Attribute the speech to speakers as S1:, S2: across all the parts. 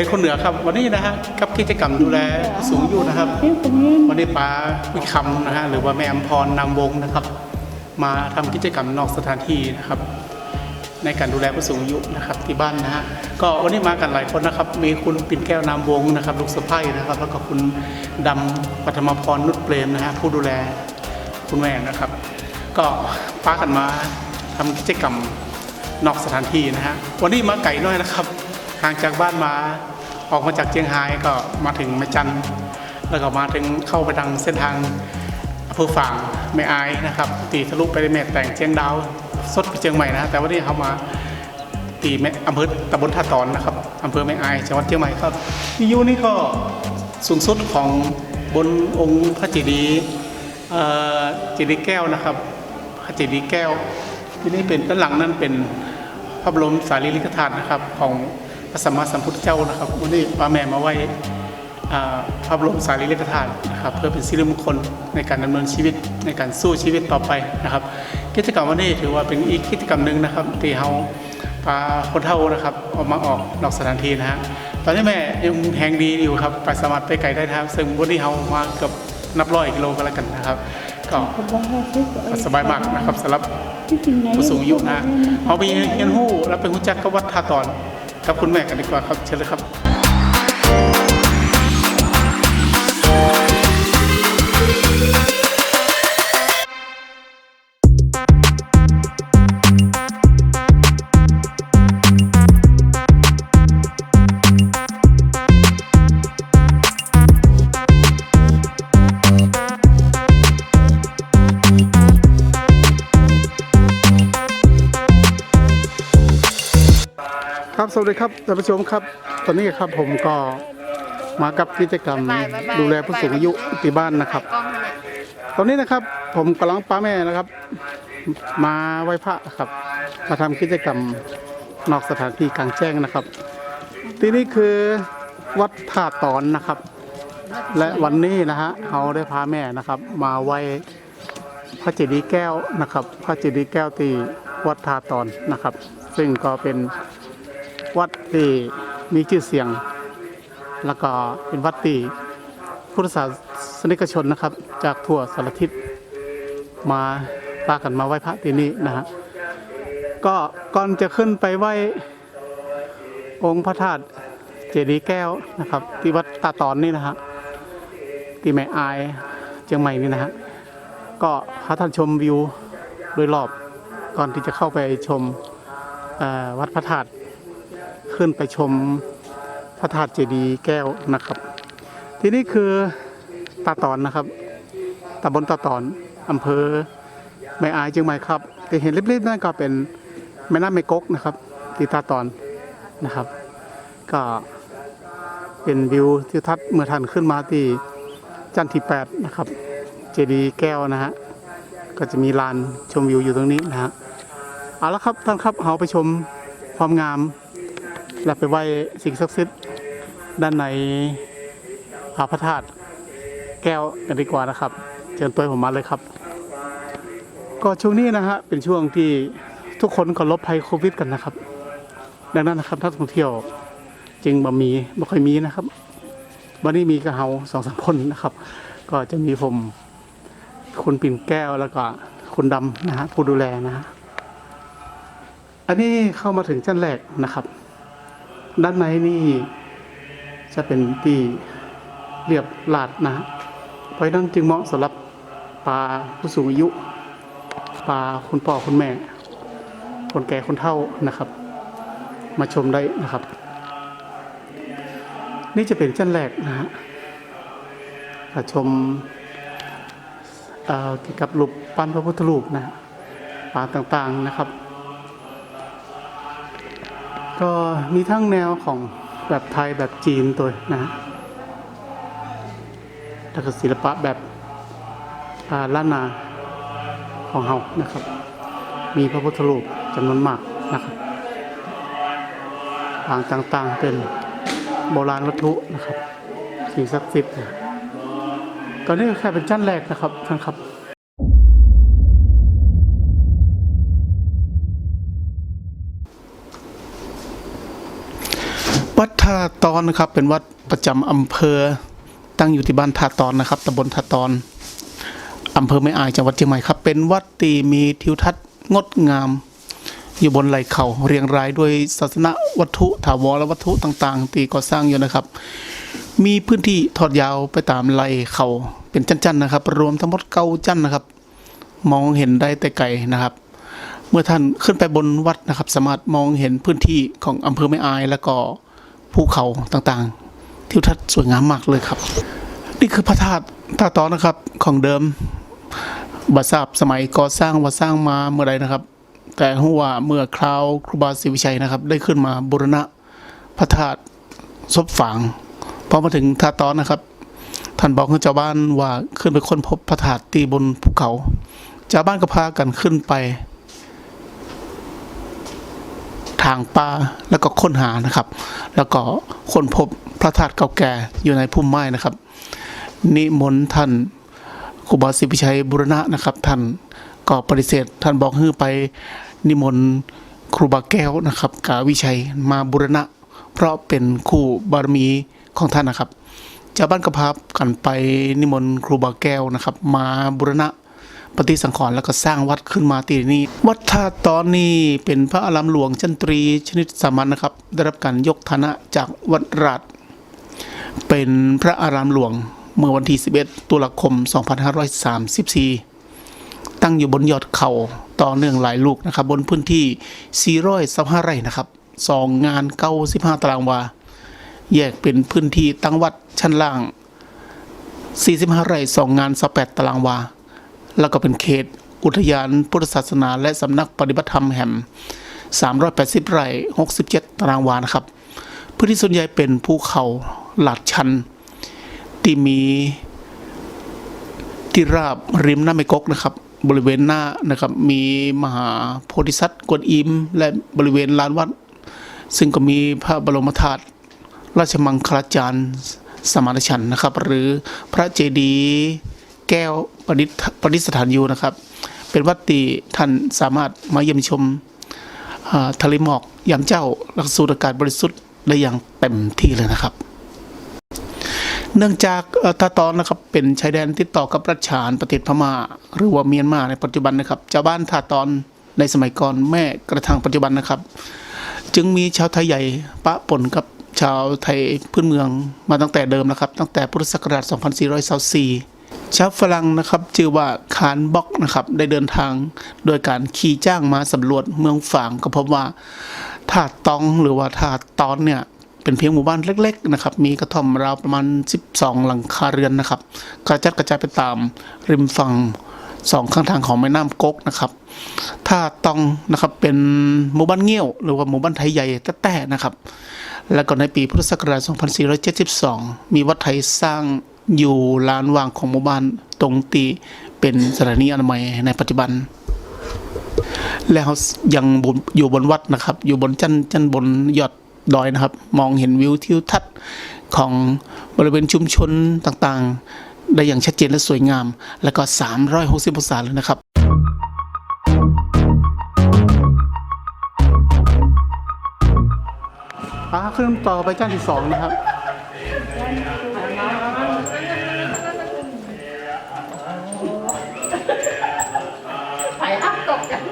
S1: สวัสดีครับก็เพจคนเหนือครับ วันนี้นะฮะกับกิจกรรมดูแลผู้สูงอายุนะครับ วันนี้ป้าวิคำนะฮะหรือว่าแม่อมพรนามวงนะครับ มาทำกิจกรรมนอกสถานที่นะครับ ในการดูแลผู้สูงอายุนะครับที่บ้านนะฮะก็วันนี้มากันหลายคนนะครับ มีคุณปิ่นแก้วนามวงนะครับลูกสะใภ้นะครับ แล้วก็คุณดำปัทมพรนุชเปรมนะฮะผู้ดูแลคุณแม่นะครับ ก็ป้ากันมาทำกิจกรรมนอกสถานที่นะฮะวันนี้มาไก่น้อยนะครับ ห่างจากบ้านมาออกมาจากเชียงรายก็มาถึงแม่จันแล้วก็มาถึงเข้าไปทางเส้นทางอำเภอฝางไม่อายนะครับ ตีทะลุไปในแม่แต่งเชียงดาวสดไปเชียงใหม่นะแต่วันนี้เขามาตีแม่อำเภอตำบลท่าตอนนะครับอำเภอแม่อายจังหวัดเชียงใหม่ครับที่ยูนี่ก็สูงสุดของบนองค์พระเจดีย์เจดีย์แก้วนะครับ พระเจดีย์แก้ว ที่นี่เป็นด้านหลังนั้นเป็นพระบรมสารีริกธาตุนะครับของ พระสัมมาสัมพุทธเจ้านะครับวันนี้ป้าแม่มาไหว้พระบรมสารีริกธาตุนะครับเพื่อเป็นสิริมงคลในการดำเนินชีวิตในการสู้ชีวิตต่อไปนะครับ กิจกรรมวันนี้ถือว่าเป็นอีกกิจกรรมหนึ่งนะครับที่เราพาคนเฒ่านะครับออกมาออกนอกสถานที่นะฮะตอนนี้แม่ยังแหงดีอยู่ครับไปสามารถไปไกลได้นะครับซึ่งวันนี้เรามาเกือบนับร้อยกิโลกันแล้วกันนะครับก็สบายมากนะครับสำหรับผู้สูงอายุนะเอาไปเฮียนหู้แล้วเป็นหุ่จักกับวัดท่าตอน กับคุณแม่กันดีกว่าครับเชิญเลยครับ สวัสดีครับท่านผู้ชมครับ ตอนนี้ครับผมก็มากับกิจกรรม
S2: บ๊ายบายบ๊ายบาย
S1: ดูแลผู้สูงอายุที่บ้านนะครับ
S2: กล้องนั่นแหละ
S1: ตอนนี้นะครับผมกำลังป้าแม่นะครับ มาไหว้พระครับ มาทำกิจกรรมนอกสถานที่กลางแจ้งนะครับ ที่นี่คือวัดท่าตอนนะครับ และวันนี้นะฮะเราได้พาแม่นะครับ มาไหว้พระเจดีย์แก้วนะครับ พระเจดีย์แก้วที่วัดท่าตอนนะครับ ซึ่งก็เป็น วัดที่มีชื่อเสียง แล้วก็เป็นวัดที่พุทธศาสนิกชนนะครับ จากทั่วสารทิศมาพากันมาไหว้พระที่นี่นะฮะก็ก่อนจะขึ้นไปไหว้องค์พระธาตุเจดีย์แก้วนะครับ ที่วัดตาตอนนี่นะฮะที่แม่อายเชียงใหม่นี่นะฮะก็พาท่านชมวิวโดยรอบก่อนที่จะเข้าไปชมวัดพระธาตุ ขึ้นไปชมพระธาตุเจดีย์แก้วนะครับ ที่นี่คือตาตอนนะครับตำบลตาตอนอำเภอแม่อายเชียงใหม่ครับที่เห็นริบๆนั่นก็เป็นแม่น้ำแม่กกนะครับที่ตาตอนนะครับ ก็เป็นวิวทิวทัศน์เมื่อท่านขึ้นมาที่จันทร์ที่แปดนะครับ เจดีย์แก้วนะฮะก็จะมีลานชมวิวอยู่ตรงนี้นะฮะเอาละครับท่านครับเราไปชมความงาม และไปไหว้สิ่งศักดิ์สิทธิ์ด้านในพระพธาตุแก้วกันดีกว่านะครับ เชิญตัวผมมาเลยครับ ก็ช่วงนี้นะฮะเป็นช่วงที่ทุกคนเคารพภัยโควิดกันนะครับ ดังนั้นนะครับนักท่องเที่ยวจึงบ่มีบ่ค่อยมีนะครับวันนี้มีกระเฮาสองสามคนนะครับ ก็จะมีผมคุณปิ่นแก้วแล้วก็คุณดำนะฮะผู้ดูแลนะฮะอันนี้เข้ามาถึงชั้นแรกนะครับ ด้านในนี่จะเป็นที่เรียบลาดนะ เพราะนั้นจึงเหมาะสำหรับปลาผู้สูงอายุปลาคุณพ่อคุณแม่ คนแก่คนเฒ่านะครับ มาชมได้นะครับ นี่จะเป็นชั้นแรกนะฮะมาชมเกี่ยวกับรูปปั้นพระพุทธรูปนะฮะปางต่างๆนะครับ ก็มีทั้งแนวของแบบไทยแบบจีนตัวนะฮะแล้วก็ศิลปะแบบล้านนาของเฮานะครับ มีพระพุทธรูปจำนวนมากนะครับปางต่างๆเป็นโบราณวัตถุนะครับสิ่งศักดิ์สิทธิ์นะก็นี่ก็แค่เป็นชั้นแรกนะครับท่านครับ วัดท่าตอนนะครับเป็นวัดประจำอำเภอตั้งอยู่ที่บ้านท่าตอนนะครับตำบลท่าตอนอำเภอแม่อายจังหวัดเชียงใหม่ครับ เป็นวัดที่มีทิวทัศน์งดงาม อยู่บนไหล่เขาเรียงรายด้วยศาสนวัตถุถาวรและวัตถุต่างๆที่ก่อสร้างอยู่นะครับ มีพื้นที่ทอดยาวไปตามไหล่เขาเป็นจันๆนะครับ รวมทั้งหมดเก้าจันนะครับ มองเห็นได้แต่ไกลนะครับ เมื่อท่านขึ้นไปบนวัดนะครับ สามารถมองเห็นพื้นที่ของอำเภอแม่อายแล้วก็ ภูเขาต่างๆ ทิวทัศน์สวยงามมากเลยครับ นี่คือพระธาตุท่าตอนนะครับของเดิมบัทราบสมัยก่อสร้างว่าสร้างมาเมื่อใดนะครับ แต่หัวาเมื่อคราวครูบาศรีวิชัยนะครับ ได้ขึ้นมาบูรณะพระธาตุซบฝางพอมาถึงท่าตอนนะครับท่านบอกให้ชาวบ้านว่าขึ้นไปค้นพบพระธาตุตีบนภูเขาชาวบ้านก็พากันขึ้นไป ทางป่าแล้วก็ค้นหานะครับ แล้วก็ค้นพบพระธาตุเก่าแก่อยู่ในพุ่มไม้นะครับ นิมนต์ท่านครูบาศรีวิชัยบุรณะนะครับ ท่านก็ปฏิเสธ ท่านบอกให้ไปนิมนต์ครูบาแก้วนะครับกาวิชัยมาบุรณะ เพราะเป็นคู่บารมีของท่านนะครับชาวบ้านก็พากันไปนิมนต์ครูบาแก้วนะครับ มาบุรณะ ฏิสังขรณ์แล้วก็สร้างวัดขึ้นมาที่นี้ วัดท่าตอนนี้เป็นพระอารามหลวงชั้นตรีชนิดสามัญนะครับ ได้รับการยกฐานะจากวัดราชเป็นพระอารามหลวงเมื่อวันที่ 11 ตุลาคม 2534 ตั้งอยู่บนยอดเขาต่อเนื่องหลายลูกนะครับ บนพื้นที่ 425 ไร่นะครับสองงาน95ตารางวา แยกเป็นพื้นที่ตั้งวัดชั้นล่าง 45 ไร่สองงาน28ตารางวา แล้วก็เป็นเขตอุทยานพุทธศาสนา และสำนักปฏิบัติธรรมแห่ม380 ไร่ 67 ตารางวานะครับ พื้นที่ส่วนใหญ่เป็นภูเขาหลาดชัน ที่มีที่ราบริมน้ำแม่กกนะครับ บริเวณหน้านะครับมีมหาโพธิสัตว์กวนอิม และบริเวณลานวัด ซึ่งก็มีพระบรมธาตุราชมังคลาจารย์สมานฉันนะครับ หรือพระเจดีย์ แก้วประดิษฐประดิษฐานอยู่นะครับ เป็นวัดที่ท่านสามารถมาเยี่ยมชมทะเลหมอกยามเจ้าและสูดอากาศบริสุทธิ์ได้อย่างเต็มที่เลยนะครับ เนื่องจากเอ่อตาตอนนะครับเป็นชายแดนติดต่อกับรัชฉานประเทศพม่า หรือว่าเมียนมาในปัจจุบันนะครับชาวบ้านทาตอนในสมัยก่อนแม่กระทั่งปัจจุบันนะครับ จึงมีชาวไทยใหญ่ปะปนกับชาวไทยพื้นเมืองมาตั้งแต่เดิมนะครับ ตั้งแต่พุทธศักราช 2424 ชาวฝรั่งนะครับชื่อว่าคานบ็อกนะครับได้เดินทางโดยการขี่จ้างมาสำรวจเมืองฝางก็พบว่าท่าตองหรือว่าท่าตอนเนี่ยเป็นเพียงหมู่บ้านเล็กๆนะครับ มีกระท่อมราวประมาณ 12 หลังคาเรือนนะครับ กระจัดกระจายไปตามริมฝั่งสองข้างทางของแม่น้ำก๊กนะครับท่าตองนะครับเป็นหมู่บ้านเงี้ยว หรือว่าหมู่บ้านไทยใหญ่แต้ๆนะครับ แล้วก็ในปีพุทธศักราช 2472 มีวัดไทยสร้าง อยู่ลานวางของหมู่บ้านตรงตีเป็นสถานีอนามัยในปัจจุบัน แล้วยังบนอยู่บนวัดนะครับ อยู่บนจันจันบนยอดดอยนะครับ มองเห็นวิวทิวทัศน์ของบริเวณชุมชนต่างๆ ได้อย่างชัดเจนและสวยงาม แล้วก็ 360องศาเลยนะครับอ่าขึ้นต่อไปจ้นที่สองนะครับ
S2: พตกกัน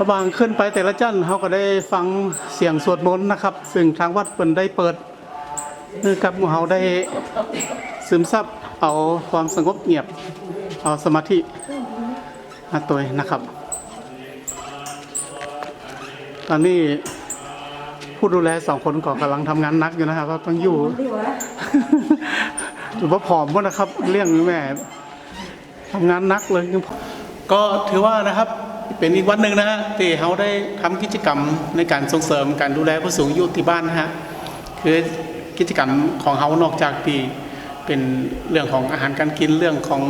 S1: ระหว่างขึ้นไปแต่ละจันเขาก็ได้ฟังเสียงสวดมนต์นะครับ ซึ่งทางวัดเปิ่นได้เปิดคือกับหมู่เขาได้ซึมซับเอาความสงบเงียบ เอาสมาธิมาตัวนะครับ ตอนนี้ผู้ดูแลสองคนก็กำลังทำงานหนักอยู่นะครับก็ต้องอยู่ถือว่าผอมหมดนะครับ เรื่องนี้แม่ ทำงานนักเลย ก็ถือว่านะครับเป็นอีกวันหนึ่งนะฮะที่เขาได้ทำกิจกรรมในการส่งเสริมการดูแลผู้สูงอายุที่บ้านนะฮะคือกิจกรรมของเขานอกจากที่เป็นเรื่องของอาหารการกินเรื่องของ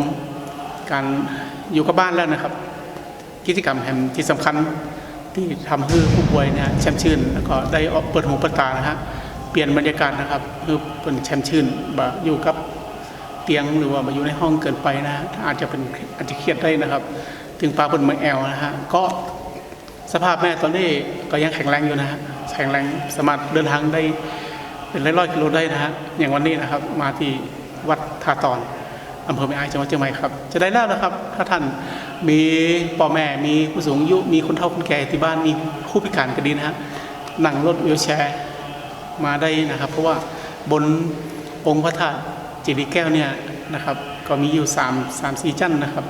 S1: การอยู่กับบ้านแล้วนะครับ กิจกรรมแห่งที่สำคัญที่ทำให้ผู้ป่วยเนี่ยแช่มชื่นแล้วก็ได้ออกเปิดหูเปิดตานะฮะเปลี่ยนบรรยากาศนะครับคือเป็นแช่มชื่นแบบอยู่กับ ตียงหรือว่ามาอยู่ในห้องเกินไปนะอาจจะเป็นอาจจะเครียดได้นะครับ ถึงปลาบนเมืองแอลนะฮะก็สภาพแม่ตอนนี้ก็ยังแข็งแรงอยู่นะฮะแข็งแรงสามารถเดินทางได้เป็นร้อยๆกิโลได้นะฮะอย่างวันนี้นะครับ มาที่วัดท่าตอนอำเภอแม่อายจังหวัดเชียงใหม่ครับ จะได้แล้วนะครับ ถ้าท่านมีพ่อแม่มีผู้สูงอายุมีคนเฒ่าคนแก่ที่บ้านมีผู้พิการก็ดีนะฮะนั่งรถวีลแชร์มาได้นะครับ เพราะว่าบนองค์พระธาตุ จดีย์แก้วเนี่ยนะครับ ก็มีอยู่3 3 4จันนะครับ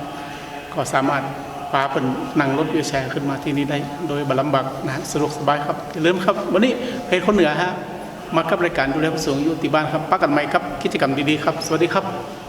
S1: ก็สามารถพาเป็นนั่งรถวิวแชร์ขึ้นมาที่นี่ได้ โดยบาลำบักนะฮะสะดวกสบายครับอย่าลืมครับ วันนี้เพจคนเหนือฮะมากับรายการดูแลผู้สูงอายุที่บ้านครับปักกันใหม่ครับกิจกรรมดีๆครับ สวัสดีครับ